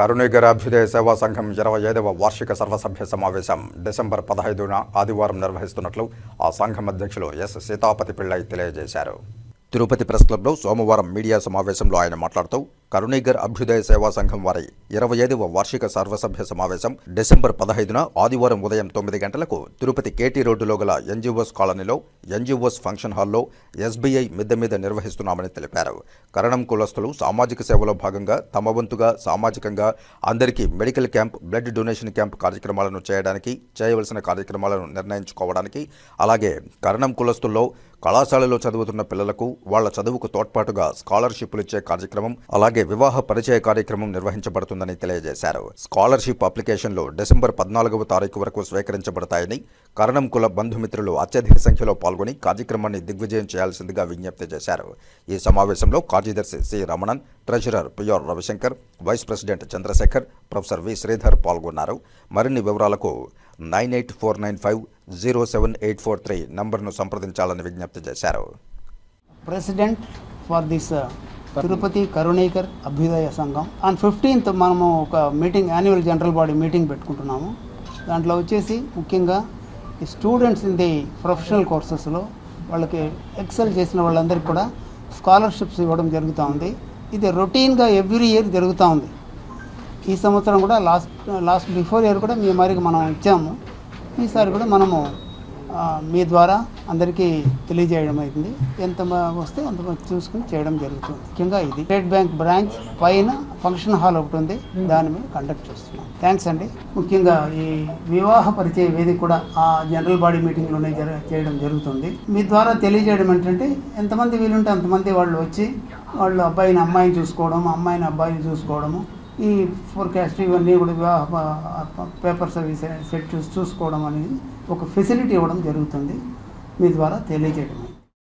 కరుణిగర్ అభ్యుదయ సేవా సంఘం ఇరవై ఐదవ వార్షిక సర్వసభ్య సమావేశం డిసెంబర్ పదహైదున ఆదివారం నిర్వహిస్తున్నట్లు ఆ సంఘం అధ్యక్షులు ఎస్. సీతాపతి పిళ్ళై తెలియజేశారు. తిరుపతి ప్రెస్ క్లబ్లో సోమవారం మీడియా సమావేశంలో ఆయన మాట్లాడుతూ కరుణైగర్ అభ్యుదయ సేవా సంఘం వారి ఇరవై ఐదవ వార్షిక సర్వసభ్య సమావేశం డిసెంబర్ పదహైదున ఆదివారం ఉదయం తొమ్మిది గంటలకు తిరుపతి కేటీ రోడ్డులో గల ఎన్జీఓస్ కాలనీలో ఎన్జీఓస్ ఫంక్షన్ హాల్లో ఎస్బీఐ మిద్దె మీద నిర్వహిస్తున్నామని తెలిపారు. కరణం కులస్తులు సామాజిక సేవలో భాగంగా తమ వంతుగా సామాజికంగా అందరికీ medical camp blood donation camp కార్యక్రమాలను చేయడానికి చేయవలసిన కార్యక్రమాలను నిర్ణయించుకోవడానికి అలాగే కరణం కులస్తుల్లో కళాశాలలో చదువుతున్న పిల్లలకు వాళ్ళ చదువుకు తోడ్పాటుగా స్కాలర్షిప్లు ఇచ్చే కార్యక్రమం అలాగే వివాహ పరిచయ కార్యక్రమం నిర్వహించబడుతుందని తెలియజేశారు. స్కాలర్షిప్ అప్లికేషన్లు డిసెంబర్ పద్నాలుగవ తారీఖు వరకు స్వీకరించబడతాయని కరణం కుల బంధుమిత్రులు అత్యధిక సంఖ్యలో పాల్గొని కార్యక్రమాన్ని దిగ్విజయం చేయాల్సిందిగా విజ్ఞప్తి చేశారు. ఈ సమావేశంలో కార్యదర్శి C Ramanan treasurer Peor Ravishankar vice president Chandrashekhar professor V. Sridhar పాల్గొన్నారు. మరిన్ని వివరాలకు nine eight four nine five zero seven eight four three నంబర్ను సంప్రదించాలని విజ్ఞప్తి చేశారు. President for this uh, Tirupati Karunekar అభ్యుదయ సంఘం. ఆన్ ఫిఫ్టీన్త్ మనము ఒక meeting annual general body meeting పెట్టుకుంటున్నాము. దాంట్లో వచ్చేసి ముఖ్యంగా ఈ స్టూడెంట్స్ ఇన్ ది ప్రొఫెషనల్ కోర్సెస్లో వాళ్ళకి ఎక్సెల్ చేసిన వాళ్ళందరికీ కూడా స్కాలర్షిప్స్ ఇవ్వడం జరుగుతూ ఉంది. ఇది రొటీన్గా ఎవ్రీ ఇయర్ జరుగుతూ ఉంది. ఈ సంవత్సరం కూడా లాస్ట్ లాస్ట్ బిఫోర్ ఇయర్ కూడా మీ మరికి మనం ఇచ్చాము. ఈసారి కూడా మనము మీ ద్వారా అందరికీ తెలియజేయడం అవుతుంది ఎంత వస్తే అంత చూసుకుని చేయడం జరుగుతుంది. ముఖ్యంగా ఇది స్టేట్ బ్యాంక్ బ్రాంచ్ పైన ఫంక్షన్ హాల్ ఒకటి ఉంది. దాని మీద కండక్ట్ చేస్తున్నాం. థ్యాంక్స్ అండి. ముఖ్యంగా ఈ వివాహ పరిచయ వేదిక కూడా ఆ జనరల్ బాడీ మీటింగ్లోనే జర చేయడం జరుగుతుంది. మీ ద్వారా తెలియజేయడం ఏంటంటే ఎంతమంది వీలుంటే అంతమంది వాళ్ళు వచ్చి వాళ్ళు అబ్బాయిని అమ్మాయిని చూసుకోవడం అమ్మాయిని అబ్బాయిని చూసుకోవడము ఈ ఫోర్కాస్ట్ ఇవన్నీ కూడా వివాహ పేపర్స్ అవి సెట్ చూసి చూసుకోవడం అనేది ఒక ఫెసిలిటీ ఇవ్వడం జరుగుతుంది. మీ ద్వారా తెలియజేయడం